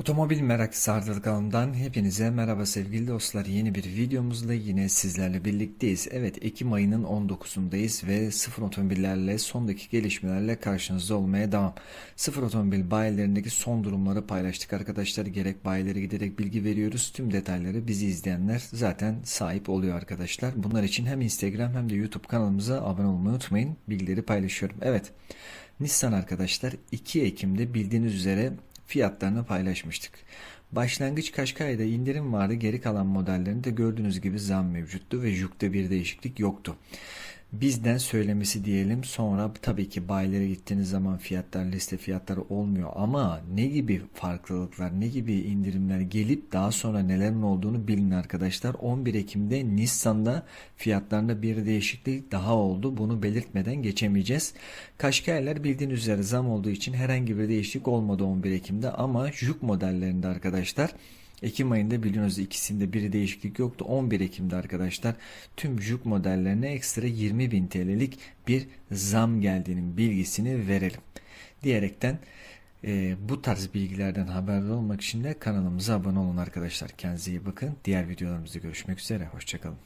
Otomobil meraklısı Ardıl kanalından hepinize merhaba sevgili dostlar. Yeni bir videomuzla yine sizlerle birlikteyiz. Evet Ekim ayının 19'undayız ve sıfır otomobillerle son dakika gelişmelerle karşınızda olmaya devam. Sıfır otomobil bayilerindeki son durumları paylaştık arkadaşlar. Gerek bayilere giderek bilgi veriyoruz. Tüm detayları bizi izleyenler zaten sahip oluyor arkadaşlar. Bunlar için hem Instagram hem de YouTube kanalımıza abone olmayı unutmayın. Bilgileri paylaşıyorum. Evet Nissan arkadaşlar 2 Ekim'de bildiğiniz üzere fiyatlarını paylaşmıştık. Başlangıç Kaşkay'da indirim vardı. Geri kalan modellerinde gördüğünüz gibi zam mevcuttu ve Juke'da bir değişiklik yoktu. Bizden söylemesi diyelim. Sonra tabii ki bayilere gittiğiniz zaman fiyatlar liste fiyatları olmuyor. Ama ne gibi farklılıklar ne gibi indirimler gelip daha sonra nelerin olduğunu bilin arkadaşlar. 11 Ekim'de Nissan'da fiyatlarında bir değişiklik daha oldu. Bunu belirtmeden geçemeyeceğiz. Kaşkaylar bildiğiniz üzere zam olduğu için herhangi bir değişiklik olmadı 11 Ekim'de. Ama Juke modellerinde arkadaşlar Ekim ayında biliyorsunuz ikisinde bir değişiklik yoktu. 11 Ekim'de arkadaşlar tüm Juk modellerine ekstra 20.000 TL'lik bir zam geldiğinin bilgisini verelim. Diyerekten e, bu tarz bilgilerden haberdar olmak için de kanalımıza abone olun arkadaşlar. Kendinize iyi bakın. Diğer videolarımızda görüşmek üzere. Hoşçakalın.